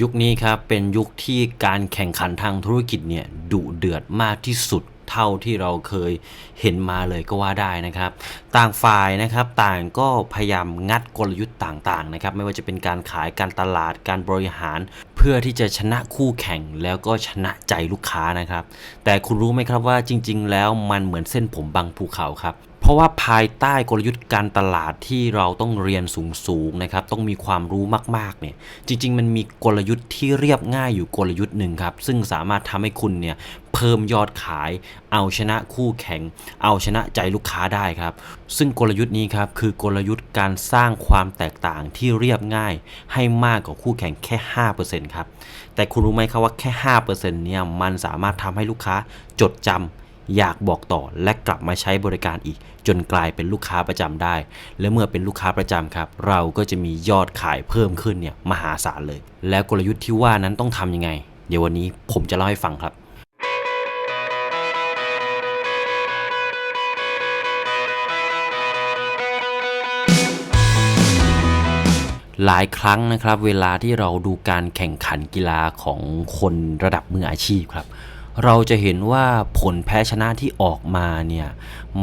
ยุคนี้ครับเป็นยุคที่การแข่งขันทางธุรกิจเนี่ยดุเดือดมากที่สุดเท่าที่เราเคยเห็นมาเลยก็ว่าได้นะครับ ต่างฝ่ายนะครับต่างก็พยายามงัดกลยุทธ์ต่างๆนะครับไม่ว่าจะเป็นการขายการตลาดการบริหาร เพื่อที่จะชนะคู่แข่งแล้วก็ชนะใจลูกค้านะครับ แต่คุณรู้ไหมครับว่าจริง ๆ แล้วมันเหมือนเส้นผมบางภูเขาครับ เพราะว่าภายใต้กลยุทธ์การตลาดที่เราต้องเรียนสูงๆนะครับ ต้องมีความรู้มากๆเนี่ย จริง ๆ มันมีกลยุทธ์ที่เรียบง่ายอยู่กลยุทธ์หนึ่งครับ ซึ่งสามารถทำให้คุณเนี่ยเพิ่มยอดขาย เอาชนะคู่แข่ง เอาชนะใจลูกค้าได้ครับ ซึ่งกลยุทธ์นี้ครับคือกลยุทธ์การสร้างความแตกต่างที่เรียบง่าย ให้มากกว่าคู่แข่งแค่ 5%ครับ แต่คุณรู้ไหมครับว่าแค่ 5%เนี่ยมันสามารถทำให้ลูกค้าจดจำ อยากบอกต่อและกลับมาใช้บริการอีก จนกลายเป็นลูกค้าประจำได้ และเมื่อเป็นลูกค้าประจำครับ เราก็จะมียอดขายเพิ่มขึ้นเนี่ยมหาศาลเลย แล้วกลยุทธ์ที่ว่านั้นต้องทำยังไง เดี๋ยววันนี้ผมจะเล่าให้ฟังครับหลายครั้งนะครับเวลาที่เราดูการแข่งขันกีฬาของคนระดับมืออาชีพครับ เราจะเห็นว่าผลแพ้ชนะที่ออกมาเนี่ย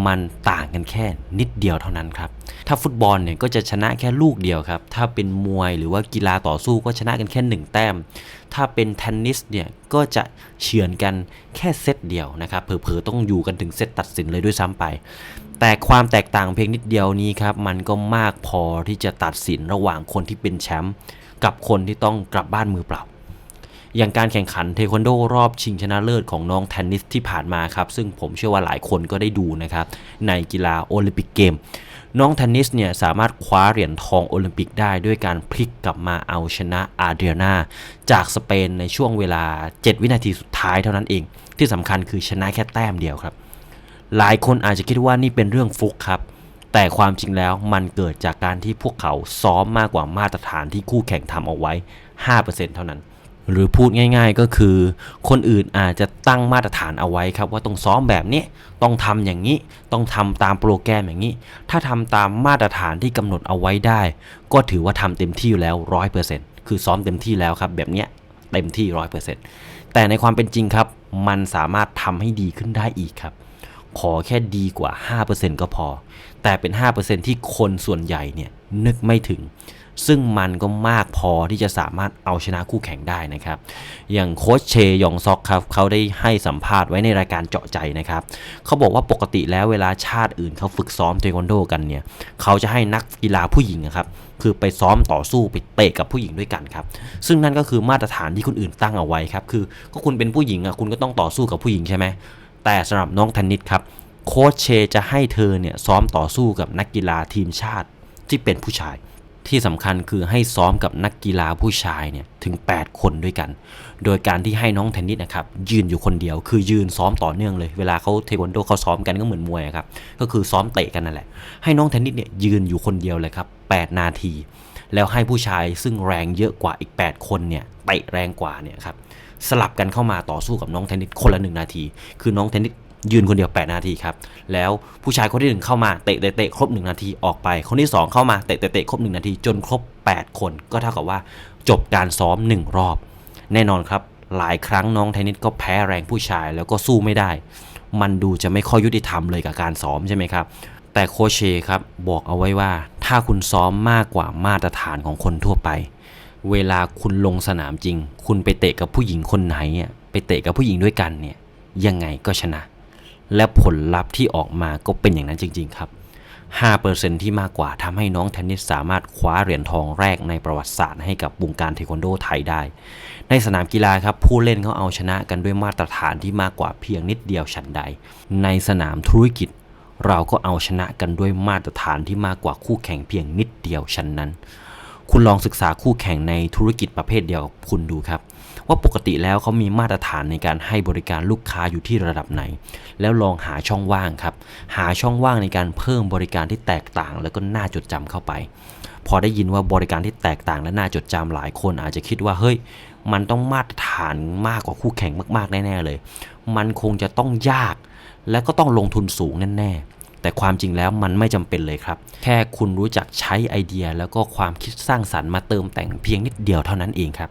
มันต่างกันแค่นิดเดียวเท่านั้นครับ ถ้าฟุตบอลเนี่ยก็จะชนะแค่ลูกเดียวครับ ถ้าเป็นมวยหรือว่ากีฬาต่อสู้ก็ชนะกันแค่หนึ่งแต้ม ถ้าเป็นเทนนิสเนี่ยก็จะเฉือนกันแค่เซตเดียวนะครับ เผลอๆต้องอยู่กันถึงเซตตัดสินเลยด้วยซ้ำไป แต่ความแตกต่างเพียงนิดเดียวนี้ครับมันก็มากพอที่จะตัดสินระหว่างคนที่เป็นแชมป์กับคนที่ต้องกลับบ้านมือเปล่า อย่างการแข่งขันเทควันโดรอบชิงชนะเลิศของน้องเทนนิสที่ผ่านมาครับ ซึ่งผมเชื่อว่าหลายคนก็ได้ดูนะครับ ในกีฬาโอลิมปิกเกม น้องเทนนิสเนี่ยสามารถคว้าเหรียญทองโอลิมปิกได้ด้วยการพลิกกลับมาเอาชนะอาเดรียนาจากสเปนในช่วงเวลา 7 วินาทีสุดท้ายเท่านั้นเอง ที่สำคัญคือชนะแค่แต้มเดียวครับ หลายคนอาจจะคิดว่านี่เป็นเรื่องฟุกครับแต่ความจริงแล้วมันเกิดจากการที่พวกเขาซ้อมมากกว่ามาตรฐานที่คู่แข่งทำเอาไว้ 5%เท่านั้น หรือพูดง่ายๆก็คือ คนอื่นอาจจะตั้งมาตรฐานเอาไว้ครับ ว่าต้องซ้อมแบบนี้ต้องทำอย่างนี้ ต้องทำตามโปรแกรมอย่างนี้ ถ้าทำตามมาตรฐานที่กำหนดเอาไว้ได้ ก็ถือว่าทำเต็มที่อยู่แล้ว 100%คือซ้อมเต็มที่แล้วครับแบบเนี้ยเต็มที่ 100%แต่ในความเป็นจริงครับ มันสามารถทำให้ดีขึ้นได้อีกครับ ขอแค่ดีกว่า 5%ก็พอ แต่เป็น 5%ที่คนส่วนใหญ่เนี่ยนึกไม่ถึง ซึ่งมันก็มากพอที่จะสามารถเอาชนะคู่แข่งได้นะครับ อย่างโค้ชเชยองซอกครับเขาได้ให้สัมภาษณ์ไว้ในรายการเจาะใจนะครับเขาบอกว่าปกติแล้วเวลาชาติอื่นเขาฝึกซ้อมเทควันโดกันเนี่ยเขาจะให้นักกีฬาผู้หญิงนะครับคือไปซ้อมต่อสู้ไปเตะกับผู้หญิงด้วยกันครับ ซึ่งนั่นก็คือมาตรฐานที่คนอื่นตั้งเอาไว้ครับ คือก็คุณเป็นผู้หญิงอะคุณก็ต้องต่อสู้กับผู้หญิงใช่ไหมแต่สำหรับน้องเทนนิสครับโค้ชเชจะให้เธอเนี่ยซ้อมต่อสู้กับนักกีฬาทีมชาติที่เป็นผู้ชาย ที่สำคัญคือให้ซ้อมกับนักกีฬาผู้ชายเนี่ยถึง 8 คนด้วยกัน โดยการที่ให้น้องเทนนิสนะครับยืนอยู่คนเดียว คือยืนซ้อมต่อเนื่องเลย เวลาเขาเทควันโดเขาซ้อมกันก็เหมือนมวยครับ ก็คือซ้อมเตะกันนั่นแหละ ให้น้องเทนนิสเนี่ยยืนอยู่คนเดียวเลยครับ 8 นาที แล้วให้ผู้ชายซึ่งแรงเยอะกว่าอีก 8 คนเนี่ยเตะแรงกว่าเนี่ยครับสลับกันเข้ามาต่อสู้กับน้องเทนนิสคนละหนึ่งนาที คือน้องเทนนิส ยืนคนเดียว 8 นาทีครับ แล้วผู้ชายคนที่หนึ่งเข้ามาเตะเตะครบ 1 นาทีออกไป คนที่ 2 เข้ามาเตะเตะครบ 1 นาทีจนครบ 8 คน ก็เท่ากับว่าจบการซ้อม 1 รอบ แน่นอนครับ หลายครั้งน้องเทนนิสก็แพ้แรงผู้ชายแล้วก็สู้ไม่ได้ มันดูจะไม่ค่อยยุติธรรมเลยกับการซ้อมใช่ไหมครับ แต่โคชเชครับบอกเอาไว้ว่าถ้าคุณซ้อมมากกว่ามาตรฐานของคนทั่วไป เวลาคุณลงสนามจริง คุณไปเตะกับผู้หญิงคนไหนอะไปเตะกับผู้หญิงด้วยกันเนี่ยยังไงก็ชนะ และผลลัพธ์ที่ออกมาก็เป็นอย่างนั้นจริง ๆ ครับ 5%ที่มากกว่าทำให้น้องเทนนิสสามารถคว้าเหรียญทองแรกในประวัติศาสตร์ให้กับวงการเทควันโดไทยได้ ในสนามกีฬาครับ ผู้เล่นเขาเอาชนะกันด้วยมาตรฐานที่มากกว่าเพียงนิดเดียวฉันใด ในสนามธุรกิจ เราก็เอาชนะกันด้วยมาตรฐานที่มากกว่าคู่แข่งเพียงนิดเดียวฉันนั้น คุณลองศึกษาคู่แข่งในธุรกิจประเภทเดียวกับคุณดูครับ ว่าปกติแล้วเขามีมาตรฐานในการให้บริการลูกค้าอยู่ที่ระดับไหน แล้วลองหาช่องว่างครับ หาช่องว่างในการเพิ่มบริการที่แตกต่าง แล้วก็น่าจดจำเข้าไป พอได้ยินว่าบริการที่แตกต่างและน่าจดจำหลายคนอาจจะคิดว่าเฮ้ยมันต้องมาตรฐานมากกว่าคู่แข่งมากๆแน่ๆเลย มันคงจะต้องยาก และก็ต้องลงทุนสูงแน่ๆ แต่ความจริงแล้วมันไม่จำเป็นเลยครับ แค่คุณรู้จักใช้ไอเดีย แล้วก็ความคิดสร้างสรรค์มาเติมแต่งเพียงนิดเดียวเท่านั้นเองครับ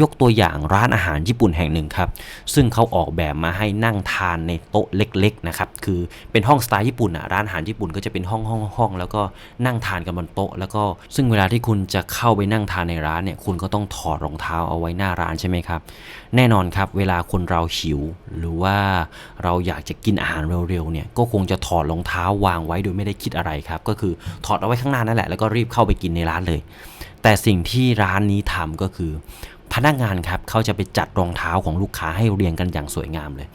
ยกตัวอย่างร้านอาหารญี่ปุ่นแห่งหนึ่งครับ ซึ่งเขาออกแบบมาให้นั่งทานในโต๊ะเล็กๆนะครับ คือเป็นห้องสไตล์ญี่ปุ่นอะ ร้านอาหารญี่ปุ่นก็จะเป็นห้องห้องห้องแล้วก็นั่งทานกันบนโต๊ะ แล้วก็ซึ่งเวลาที่คุณจะเข้าไปนั่งทานในร้านเนี่ย คุณก็ต้องถอดรองเท้าเอาไว้หน้าร้านใช่ไหมครับ แน่นอนครับ เวลาคนเราหิว หรือว่าเราอยากจะกินอาหารเร็วๆเนี่ยก็คงจะถอดรองเท้าวางไว้โดยไม่ได้คิดอะไรครับ ก็คือถอดเอาไว้ข้างหน้านั่นแหละแล้วก็รีบเข้าไปกินในร้านเลย แต่สิ่งที่ร้านนี้ทำก็คือ พนักงานครับเขาจะไปจัดรองเท้าของลูกค้าให้เรียงกันอย่างสวยงามเลย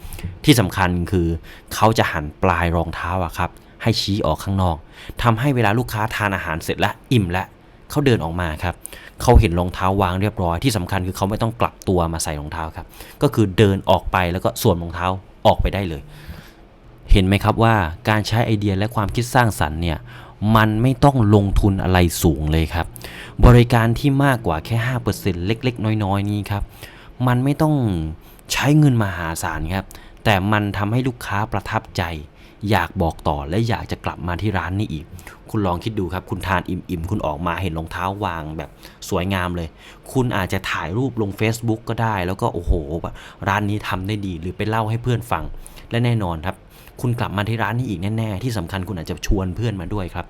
ที่สำคัญคือเขาจะหันปลายรองเท้าอะครับให้ชี้ออกข้างนอกทำให้เวลาลูกค้าทานอาหารเสร็จแล้วอิ่มแล้ว เขาเดินออกมาครับเขาเห็นรองเท้าวางเรียบร้อยที่สำคัญคือเขาไม่ต้องกลับตัวมาใส่รองเท้าครับ ก็คือเดินออกไปแล้วก็สวมรองเท้าออกไปได้เลย เห็นไหมครับว่าการใช้ไอเดียและความคิดสร้างสรรค์เนี่ยมันไม่ต้องลงทุนอะไรสูงเลยครับ บริการที่มากกว่าแค่ 5%เล็ก ๆ น้อย ๆ นี้ครับ มันไม่ต้องใช้เงินมหาศาลครับ แต่มันทำให้ลูกค้าประทับใจ อยากบอกต่อและอยากจะกลับมาที่ร้านนี้อีก คุณลองคิดดูครับ คุณทานอิ่มๆ คุณออกมาเห็นรองเท้าวางแบบสวยงามเลย คุณอาจจะถ่ายรูปลง Facebook ก็ได้ แล้วก็โอ้โหแบบร้านนี้ทำได้ดีหรือไปเล่าให้เพื่อนฟัง และแน่นอนครับ คุณกลับมาที่ร้านนี้อีกแน่ๆ ที่สำคัญคุณอาจจะชวนเพื่อนมาด้วยครับ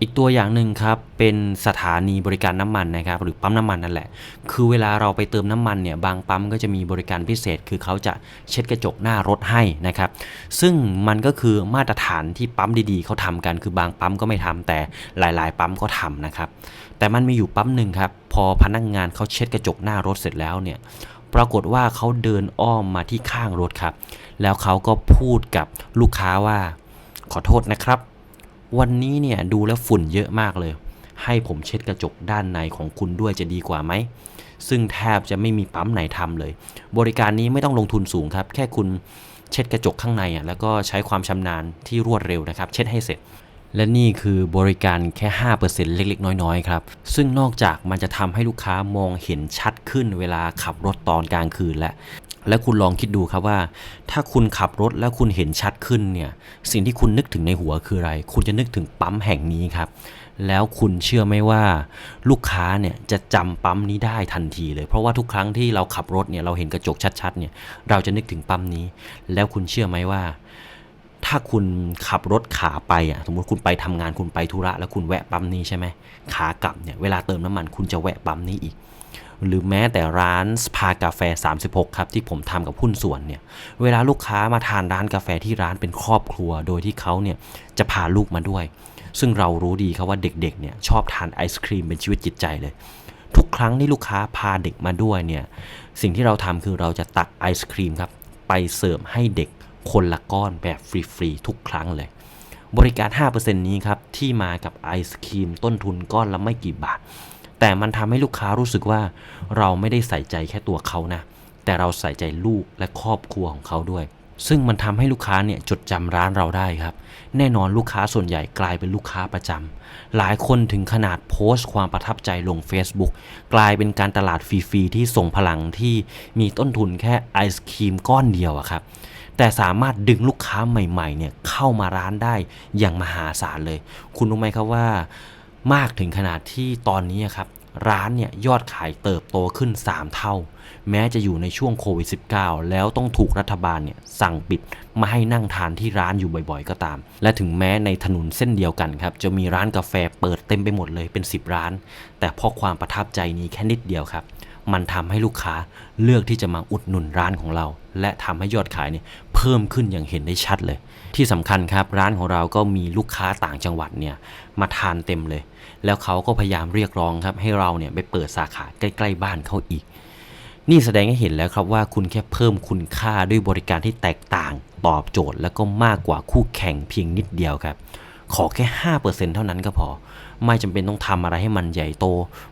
อีกตัวอย่างหนึ่งครับเป็นสถานีบริการน้ำมันนะครับหรือปั๊มน้ำมันนั่นแหละ คือเวลาเราไปเติมน้ำมันเนี่ยบางปั๊มก็จะมีบริการพิเศษ คือเขาจะเช็ดกระจกหน้ารถให้นะครับซึ่งมันก็คือมาตรฐานที่ปั๊มดีๆเขาทำกัน คือบางปั๊มก็ไม่ทำแต่หลายๆ ปั๊มก็ทำนะครับแต่มันมีอยู่ปั๊มหนึ่งครับพอพนักงานเขาเช็ดกระจกหน้ารถเสร็จแล้วเนี่ยปรากฏว่าเขาเดินอ้อมมาที่ข้างรถครับ แล้วเขาก็พูดกับลูกค้าว่า ขอโทษนะครับ วันนี้เนี่ยดูแล้วฝุ่นเยอะมากเลย ให้ผมเช็ดกระจกด้านในของคุณด้วยจะดีกว่าไหม ซึ่งแทบจะไม่มีปั๊มไหนทำเลย บริการนี้ไม่ต้องลงทุนสูงครับ แค่คุณเช็ดกระจกข้างในอะแล้วก็ใช้ความชำนาญที่รวดเร็วนะครับ เช็ดให้เสร็จ และนี่คือบริการแค่ 5%เล็ก ๆ น้อย ๆ ครับ ซึ่งนอกจากมันจะทำให้ลูกค้ามองเห็นชัดขึ้นเวลาขับรถตอนกลางคืนและ และคุณลองคิดดูครับว่า ถ้าคุณขับรถแล้วคุณเห็นชัดขึ้นเนี่ยสิ่งที่คุณนึกถึงในหัวคืออะไร คุณจะนึกถึงปั๊มแห่งนี้ครับ แล้วคุณเชื่อไหมว่า ลูกค้าเนี่ยจะจำปั๊มนี้ได้ทันทีเลย เพราะว่าทุกครั้งที่เราขับรถเนี่ยเราเห็นกระจกชัดๆเนี่ยเราจะนึกถึงปั๊มนี้ แล้วคุณเชื่อไหมว่าถ้าคุณขับรถขาไปอะสมมติคุณไปทำงานคุณไปธุระแล้วคุณแวะปั๊มนี้ใช่ไหมขากลับเนี่ยเวลาเติมน้ำมันคุณจะแวะปั๊มนี้อีก หรือแม้แต่ร้านสภากาแฟ 36 ครับ ที่ผมทำกับหุ้นส่วนเนี่ย เวลาลูกค้ามาทานร้านกาแฟที่ร้านเป็นครอบครัว โดยที่เขาเนี่ยจะพาลูกมาด้วย ซึ่งเรารู้ดีครับว่าเด็กๆเนี่ยชอบทานไอศครีมเป็นชีวิตจิตใจเลย ทุกครั้งที่ลูกค้าพาเด็กมาด้วยเนี่ย สิ่งที่เราทำคือเราจะตักไอศครีมครับไปเสิร์ฟให้เด็กคนละก้อนแบบฟรีๆทุกครั้งเลย บริการ 5%นี้ครับที่มากับไอศครีมต้นทุนก้อนละไม่กี่บาท แต่มันทำให้ลูกค้ารู้สึกว่าเราไม่ได้ใส่ใจแค่ตัวเขานะ แต่เราใส่ใจลูกและครอบครัวของเขาด้วย ซึ่งมันทำให้ลูกค้าเนี่ยจดจำร้านเราได้ครับ แน่นอนลูกค้าส่วนใหญ่กลายเป็นลูกค้าประจำหลายคนถึงขนาดโพสต์ความประทับใจลง Facebook กลายเป็นการตลาดฟรีๆที่ส่งพลังที่มีต้นทุนแค่ไอศครีมก้อนเดียวอะครับแต่สามารถดึงลูกค้าใหม่ๆเนี่ยเข้ามาร้านได้อย่างมหาศาลเลย คุณรู้ไหมครับว่า มากถึงขนาดที่ตอนนี้ครับ ร้านเนี่ยยอดขายเติบโตขึ้น 3 เท่า แม้จะอยู่ในช่วงโควิด -19 แล้วต้องถูกรัฐบาลเนี่ยสั่งปิดมาให้นั่งทานที่ร้านอยู่บ่อยๆ ก็ตาม และถึงแม้ในถนนเส้นเดียวกันครับจะมีร้านกาแฟเปิดเต็มไปหมดเลยเป็น 10 ร้าน แต่เพราะความประทับใจนี้แค่นิดเดียวครับ มันทำให้ลูกค้าเลือกที่จะมาอุดหนุนร้านของเรา และทำให้ยอดขายเนี่ยเพิ่มขึ้นอย่างเห็นได้ชัดเลย ที่สำคัญครับร้านของเราก็มีลูกค้าต่างจังหวัดเนี่ยมาทานเต็มเลย แล้วเขาก็พยายามเรียกร้องครับให้เราเนี่ยไปเปิดสาขาใกล้ ๆ บ้านเขาอีก นี่แสดงให้เห็นแล้วครับว่าคุณแค่เพิ่มคุณค่าด้วยบริการที่แตกต่างตอบโจทย์ แล้วก็มากกว่าคู่แข่งเพียงนิดเดียวครับขอแค่ 5%เท่านั้นก็พอ ไม่จำเป็นต้องทำอะไรให้มันใหญ่โต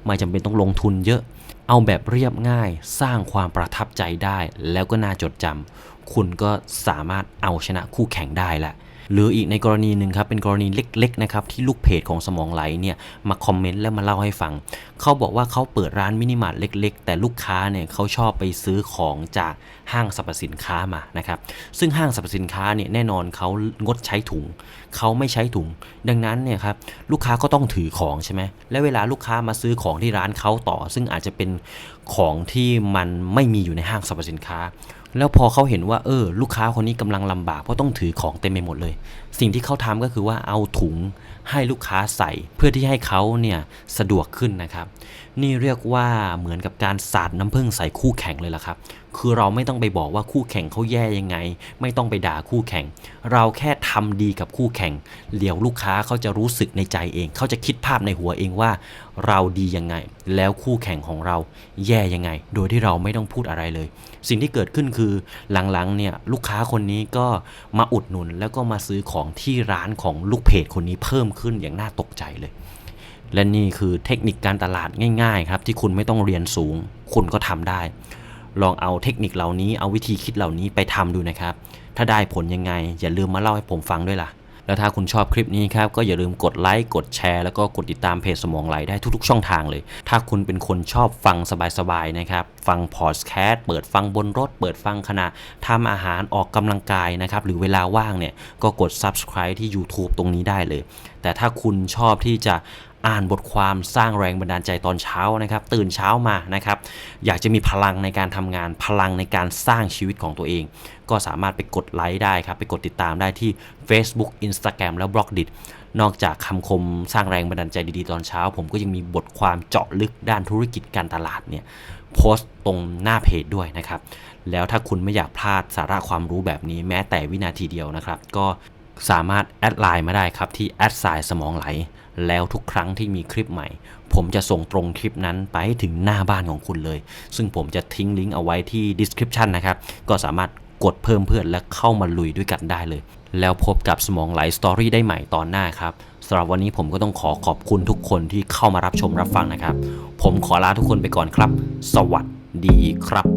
ไม่จำเป็นต้องลงทุนเยอะ เอาแบบเรียบง่าย สร้างความประทับใจได้ แล้วก็น่าจดจำคุณก็สามารถเอาชนะคู่แข่งได้แหละ หรืออีกในกรณีหนึ่งครับเป็นกรณีเล็กๆนะครับที่ลูกเพจของสมองไหลเนี่ยมาคอมเมนต์แล้วมาเล่าให้ฟัง เขาบอกว่าเขาเปิดร้านมินิมาร์ทเล็ก ๆ แต่ลูกค้าเนี่ยเขาชอบไปซื้อของจากห้างสรรพสินค้ามานะครับซึ่งห้างสรรพสินค้าเนี่ยแน่นอนเขางดใช้ถุง เขาไม่ใช้ถุง ดังนั้นเนี่ยครับลูกค้าก็ต้องถือของใช่ไหมและเวลาลูกค้ามาซื้อของที่ร้านเขาต่อ ซึ่งอาจจะเป็นของที่มันไม่มีอยู่ในห้างสรรพสินค้า แล้วพอเขาเห็นว่าเออ ลูกค้าคนนี้กำลังลำบากเพราะต้องถือของเต็มไปหมดเลย สิ่งที่เขาทำก็คือว่าเอาถุงให้ลูกค้าใส่ เพื่อที่ให้เขาเนี่ยสะดวกขึ้นนะครับ นี่เรียกว่าเหมือนกับการสาดน้ำผึ้งใส่คู่แข่งเลยล่ะครับ คือเราไม่ต้องไปบอกว่าคู่แข่งเขาแย่ยังไง ไม่ต้องไปด่าคู่แข่ง เราแค่ทำดีกับคู่แข่งเดี๋ยวลูกค้าเขาจะรู้สึกในใจเอง เขาจะคิดภาพในหัวเองว่า เราดียังไง แล้วคู่แข่งของเราแย่ยังไง โดยที่เราไม่ต้องพูดอะไรเลย สิ่งที่เกิดขึ้นคือหลังๆเนี่ยลูกค้าคนนี้ก็มาอุดหนุน แล้วก็มาซื้อของที่ร้านของลูกเพจคนนี้เพิ่มขึ้นอย่างน่าตกใจเลย และนี่คือเทคนิคการตลาดง่ายๆครับที่คุณไม่ต้องเรียนสูง คุณก็ทำได้ ลองเอาเทคนิคเหล่านี้เอาวิธีคิดเหล่านี้ไปทำดูนะครับ ถ้าได้ผลยังไง อย่าลืมมาเล่าให้ผมฟังด้วยล่ะ แล้วถ้าคุณชอบคลิปนี้ครับก็อย่าลืมกดไลค์กดแชร์แล้วก็กดติดตามเพจสมองไหลได้ทุกๆ ช่องทางเลย ถ้าคุณเป็นคนชอบฟังสบายๆนะครับฟังพอดแคสต์เปิดฟังบนรถ เปิดฟังขณะทำอาหารออกกำลังกายนะครับหรือเวลาว่างเนี่ยก็กด subscribe ที่ YouTube ตรงนี้ได้เลย แต่ถ้าคุณชอบที่จะ อ่านบทความสร้างแรงบันดาลใจตอนเช้านะครับ ตื่นเช้ามานะครับ อยากจะมีพลังในการทำงานพลังในการสร้างชีวิตของตัวเอง ก็สามารถไปกดไลค์ได้ครับ ไปกดติดตามได้ที่ Facebook Instagram แล้ว b ล็อกดินอกจากคำคมสร้างแรงบันดาลใจดีๆตอนเช้า ผมก็ยังมีบทความเจาะลึกด้านธุรกิจการตลาดเนี่ยโพสต์ตรงหน้าเพจด้วยนะครับ แล้วถ้าคุณไม่อยากพลาดสาระความรู้แบบนี้แม้แต่วินาทีเดียวนะครับ ก็สามารถแอดไลน์มาได้ครับที่แอดไซสมองไหล แล้วทุกครั้งที่มีคลิปใหม่ ผมจะส่งตรงคลิปนั้นไปให้ถึงหน้าบ้านของคุณเลย ซึ่งผมจะทิ้งลิงก์เอาไว้ที่ description นะครับ ก็สามารถกดเพิ่มเพื่อนและเข้ามาลุยด้วยกันได้เลย แล้วพบกับสมองไหลสตอรี่ได้ใหม่ตอนหน้าครับสำหรับวันนี้ผมก็ต้องขอขอบคุณทุกคนที่เข้ามารับชมรับฟังนะครับ ผมขอลาทุกคนไปก่อนครับ สวัสดีครับ